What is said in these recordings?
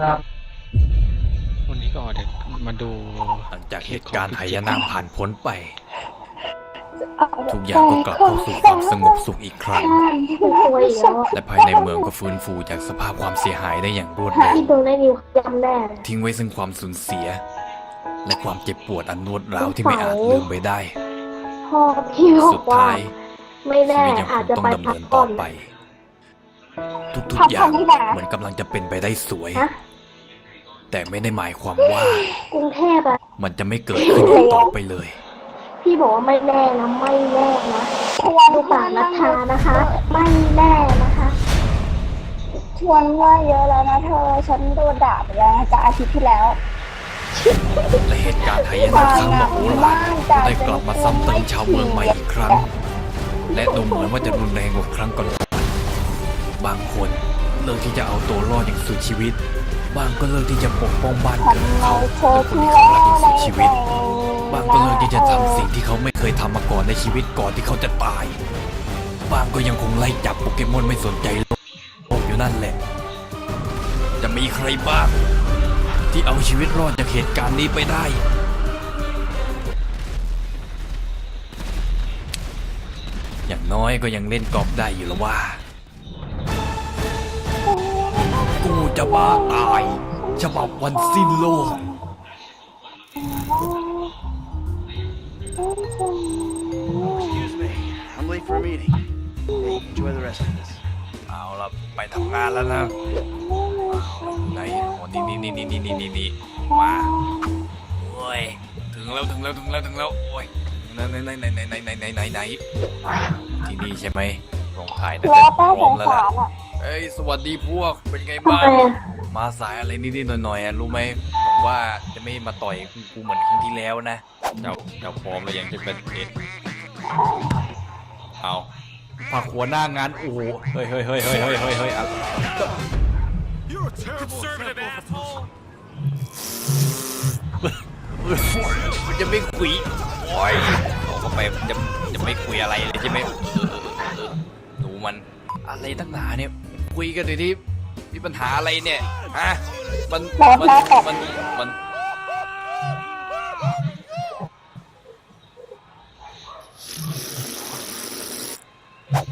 ครับวันนี้ก็เดี๋ยวมาดูหลังจากเหตุการณ์หายนะผ่านพ้นไป ทุทุกกออย่างย่างก็ก็กกลัลับบเข้าเข้าสู่สู่ความมคาวสสงงบบสุสุขขอีอีกกคครั้รั้งงและภายในเมืองก็ฟื้นฟูจากสภาพความเสียหายได้อย่างรวดเร็วพี่โดนได้นิวจำแน่เลยทิ้งไว้ซึ่งความสูญเสีย และความเจ็บปวดอันนวดร้าวที่ไม่อาจลืมไปได้พ่อพี่บอสุกดว่าท้ายไม่ชีแน่วิตยังคอาจงจะต้องไปดำพัเนิกนก่ต่ออนไป ทุกพักๆอย่าผ่งอนที่ไหนเหมือนกำลังจะเป็นไปได้สวยฮะแต่ไม่ได้หมายความว่ากรุงเทพอะมันจะไม่เกิดขึ้นอีกต่อไปเลย พี่บอกว่าไม่แน่นะไม่แน่นะดูปากนัชชานะคะ ไม่แน่นะคะชวนว่าเยอะแล้วนะเธอฉันโดนด่าไปแล้วจากอาทิตย์ที่แล้วและเหตุการณ์หายนะครั้งมโหฬารได้กลับมาซ้ำเติมชาวเมืองใหม่อีกครั้ง และดูเหมือนว่าจะรุนแรงกว่าครั้งก่อนๆ บางคนเลือกที่จะเอาตัวรอดอย่างสุดชีวิต บางก็เลือกที่จะปกป้องบ้านเกิดในเขาโชและคนที่เขารักอย่างสุดชีวิต บางก็เลือกที่จะทำสิ่งที่เขาไม่เคยทำมาก่อนในชีวิตก่อนที่เขาจะตาย บางก็ยังคงไล่จับโปเกมอนไม่สนใจโลกอยู่นั่นแหละ จะมีใครบ้าง ที่เอาชีวิตรอดจากเหตุการณ์นี้ไปได้ อย่างน้อยก็ยังเล่นกอล์ฟได้อยู่แล้วว่า จะบ้าตาย ฉบับวันสิ้นโลก Excuse me, I'm late for a meeting. Hey, enjoy the rest of this. เอาละไปทำงานแล้วนะเอาไหนโอ้นี่นี่นี่นี่นี่นี่นี่มาโอ้ยถึงแล้วถึงแล้วถึงแล้วถึงแล้วโอ้ยไหนไหนไหนไหนไหนไหนไหนไหนไหนที่นี่ใช่ไหมโรงถ่ายน่าแล้จะวป้าพสร้อมงแล้วสาล่ะรอะ เอ้ยสวัสดีพวกเป็นไงทำบ้าไมงอะมาสายอะไรนิดๆหน่อยๆอะรู้ไหมบอกว่าจะไม่มาต่อยกูเหมือนครั้งที่แล้วนะเจ้าเจ้าพร้อมแล้วยังจะเป็นเอ็ดเอาผักหัวหน้างานโอ้โหเฮ้ยเฮ้ยเฮ้ยเฮ้ยเฮ้ยเฮ้ยเฮ้ยอะไรมันจะไม่คุยโอ้ยบอกเข้าไปมันจะจะไม่คุยอะไรเลยใช่ไหมเออเออเออเออหนูมันอะไรตั้งหนาเนี่ย คุยกันดีที่มีปัญหาอะไรเนี่ยฮะมันมันมันมัน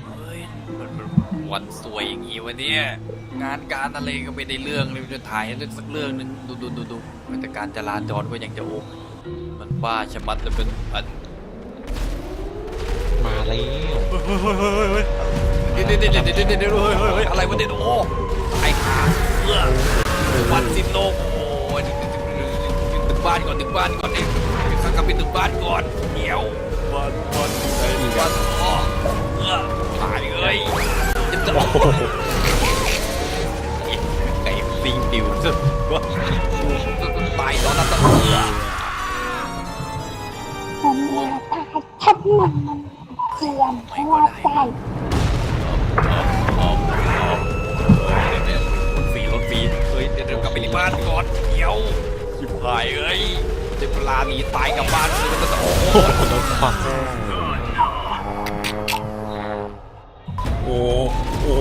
เฮ้ยมันมันวันสวยอย่างงี้วะเนี่ยงานการอะไรก็ไม่ได้เรื่องเลยจะถ่ายให้สักเรื่องหนึงดูดูดูดูแต่การจราจรก็ยังจะโอ้มันบ้าชะมัดเลยเป็นอัน มาแล้วเดี๋ยวเดี๋ยวเดี๋ยวเดี๋ยวเดี๋ยวเดี๋ยวเฮ้ยเฮ้ยเฮ้ยอะไรวะเนี่ยโอ้ตายขาเอื้อวันสิ้นโลกโอ้ยถึงบ้านก่อนถึงบ้านก่อนนี่ข้ากลับไปถึงบ้านก่อนเดี๋ยวบ้านบ้านไหนบ้านพ่อเอื้อตายเลยจะจะไก่ปิงปิวสุดว่าตายตอนนั้นตะเอื้อฉันว่าตายฉันมันมันเทียมเพราะว่าใจ ยวชิบหายเอ้ยเดี๋ยวเวลาหนีตายกลับบ้านเลยมันจะโอ้โหรถฟังโอ้โหโอ้โห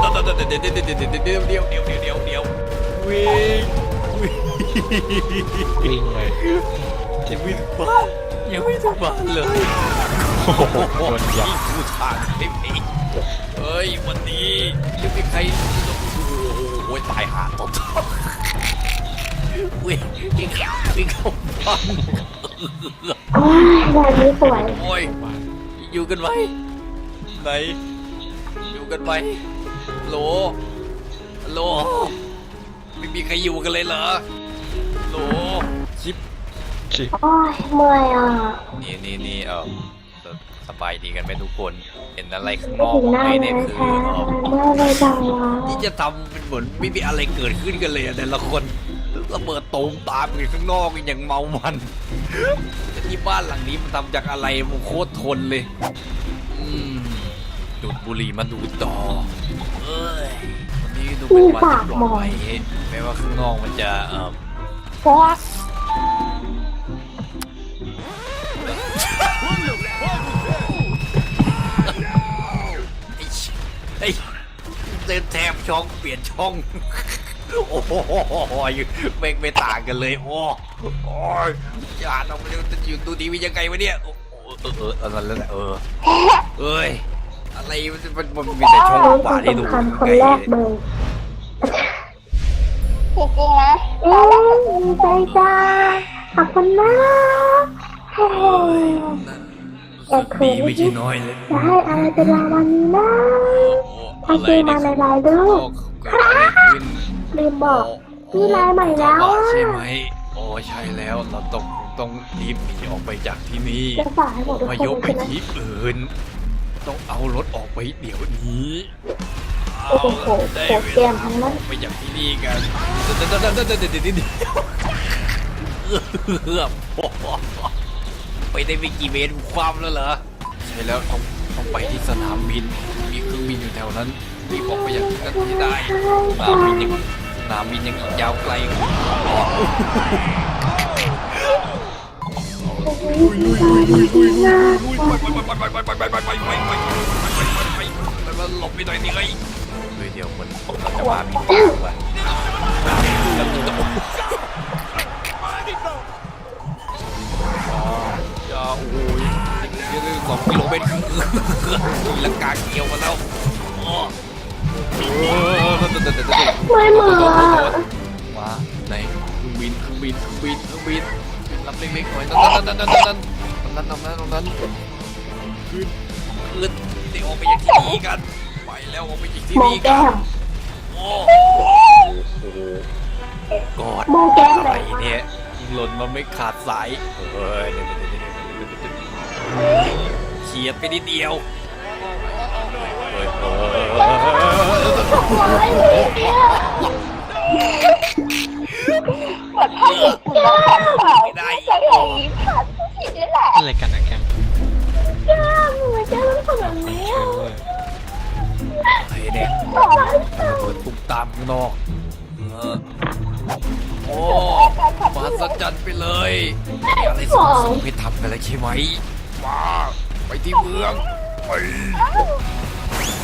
เดี๋ยวเดี๋ยวเดี๋ยวเดี๋ยวเดี๋ยวเดี๋ยวเดี๋ยวเดี๋ยวเดี๋ยววิ่งวิ่งวิ่งเลยยังไม่ถึงบ้านยังไม่ถึงบ้านเลยโอ้โหโดนยับผู้ชายไม่มีเฮ้ยวันนี้ยังมีใครโอ้โหตายหาตบ วิ่งวิ่งวิ่งเข้าบ้านโอ้ยงานนี้สวยโอ้ยอยู่กันไหมไหนอยู่กันไหมโหลโหลไม่มีใครอยู่กันเลยเหรอโหลชิปชิบโอ้ยเมื่อยอะนี่นี่นี่เออสบายดีกันไหมทุกคนเห็นอะไรข้างนไม่อกถึงหไหมน้าเลเนี่ยยคือค่ะเออเมื่อยเลยจังวะที่จะทำเป็นเหมือนไม่มีอะไรเกิดขึ้นกันเลยอะแต่ละคนระ เบิดตูมตามกันข้างนอกอย่างเมามันที่บ้านหลังนี้มันทำจากอะไรมันโคตรทนเลยอืมดูดบุหรี่มาดูต่อเอ้ยวันนี้ดูเป็นวันที่ปลอดภัยแม้ว่าข้างนอกมันจะเออเพราะว่าไอ้ไอ้เดินแทบช่องเปลี่ยนช่อง โอ้โหไม่ไม่ต่างกันเลย โอ้โอ้ยอย่าเราไม่รู้จะอยู่ดูทีวียังไงวะเนี่ยโอ้โหเออเออเออนั่นแล้วแหละเออเอ้ยอะไรมันมันมันมีแต่ช่องน้องขวาคนที่ดูสำคัญคนไงแรกเลยจริงๆนะอืมดีใจจ้าขอบคุณนะเฮ้ยสุดดีไม่ใช่น้อยเลยจะให้อะไรเป็นรางวัลนี้นะโอ้ให้ซื้อมาในไลน์ลูก ลืมบอก มีไลน์ใหม่แล้วบาอะใช่ไหมโอ้ใช่แล้วเราต้องต้องรีบหนีออกไปจากที่นี่จะฝากให้หมดทุกพคนยพไปใช่ไหมที่อื่น ต้องเอารถออกไปเดี๋ยวนี้โอ้โหโหโหแก้มทั้งนั้นไปจากที่นี่กันเดี๋ยวเดี๋ยวเดี๋ยวเดี๋ยวเดี๋ยวเดี๋ยวเดี๋ยวเกือบไปได้ไม่กี่เมตรความแล้วเหรอใช่แล้วต้องต้องไปที่สนามบิน มีเครื่องบินอยู่แถวนั้นรีบออกไปอย่างนั้นที่ได้สนามบินยังส นามบินยังอีกยาวไกลหลบไปหน่อยนี่ไงเฮ้ยเดี๋ยวมันจะมามีปืนว่ะแล้วกูจะโอ้โหอย่าโอ้ยเดี๋ยวสองกิโลเมตรคือลังกาเกี่ยวมาแล้ว ไม่เหมือนมาในเครื่องบินเครื่องบินเครื่องบินเครื่องบินรับเล็กๆหน่อยนั่นนั่นนั่นนั่นนั่นนั่นนั่นนั่นนั่นขึ้นขึ้นเดี๋ยวออกไปจากที่นี่กันไปแล้วออกไปจากที่มองนี่กัแก้นมโอ้โหกอดมองแก้มอะไรเลยเนี่ยหล่นมาไม่ขาดสายเฮ้ยเฉียดไปนิดเดียวเฮ้ย เฮ้ยปลอดภัยคุณน้องเปล่าจอย่างนี้ผ่านทุกทีนี่แหละอะไรกันนะแกมแก้มทำไมแก้มต้องทำแบบนี้อะไอ้เนี่ยขอเปิดตุ้มตามข้างนอกเออโอ้มหัศจรรย์ไปเลยอะไรสองสองไปทำกันแล้วใช่ไหมมาไปที่เมืองไป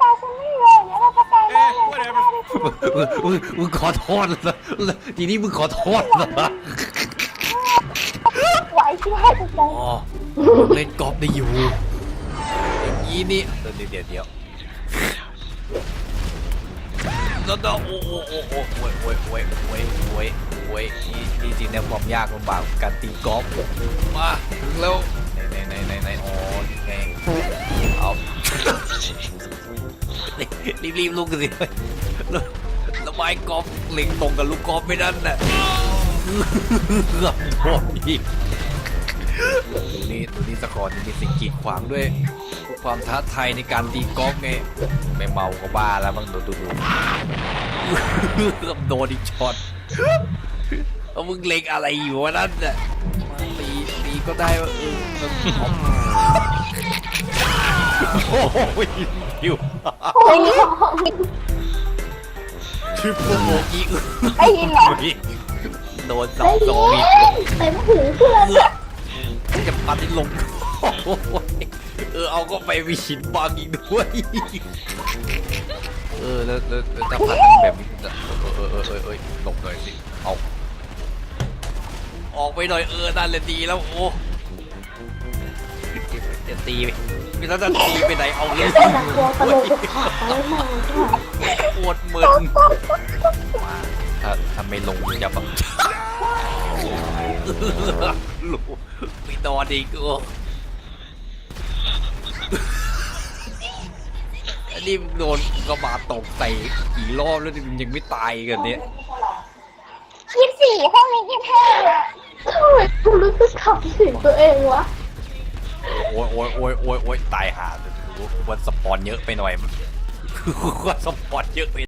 ตาฉันไม่เลยเนี่ยเราจะไปได้ Eh, เลย whatever. มึงมึงขอโทษแล้วทีนี้มึงขอโทษแล้วไว้ที่ให้จังอ๋อเล่นกอล์ฟได้อยู่อย่างนี้นี่เดี๋ยวเดี๋ยวเดี๋ยวแล้วก็โอ้โอ้โอ้โอ้โอ้ยโอ้ยโอ้ยโอ้ยโอ้ยโอ้ยนี่นี่จริงนะความยากลำบากของการตีกอล์ฟมาถึงแล้วไหนไหนไหนไหนอ๋อนี่ไงเอา รีบรีบลุกสิแล้วแล้วไม้กอล์ฟเล็งตรงกับลูกกอล์ฟไม่นั่นน่ะเกือบโดนอีกดูนี่ดูนี่สกอร์นี่มีสิ่งกีดขวางด้วย ความท้าทายในการตีกอล์ฟไงไม่เมาก็บ้าแล้วบ้างดูดูดูเกือบโดนอีกช็อตเอามึงเล็งอะไรอยู่วะนั่นน่ะตีตีก็ได้ว่าเออโอ้โหหิวโอ้ยทริปโปโมอีกได้ยินเหรอโดนสอได้งยิสองอีกนเต็มหูเพื่อนเลือดจะปัดให้ลงโอ้โหเออเอาก็ไปมีหินบางอีกด้วย เออแล้วแล้วแล้วถ้าพัดแบบนี้จะเออเออเออเออเออหลบหน่อยสิเอาออกไปหน่อยเออนั่นแหละดีแล้วโอ้ ตีไปไม่ต้องจะตีไปไหนเอาเลยเป็นนักเรียนตลกจะขาดไปมากค่ะปวดมึนถ้าถ้าไม่ลงจะแบบลูกไม่นอนอีกโอ้อันนี้โดนกระบาดตกใส่กี่รอบแล้วมันยังไม่ตายกันเนี่ยยี่สิบสี่ห้องนี้ยี่สิบห้าอะทำไมกูรู้สึกขับเสียงตัวเองวะ โอ้ยโอ้ยโอ้ยโอ้ยโอ้ยตายหาวันสปอนเยอะไปหน่อยว่าสปอนเยอะไป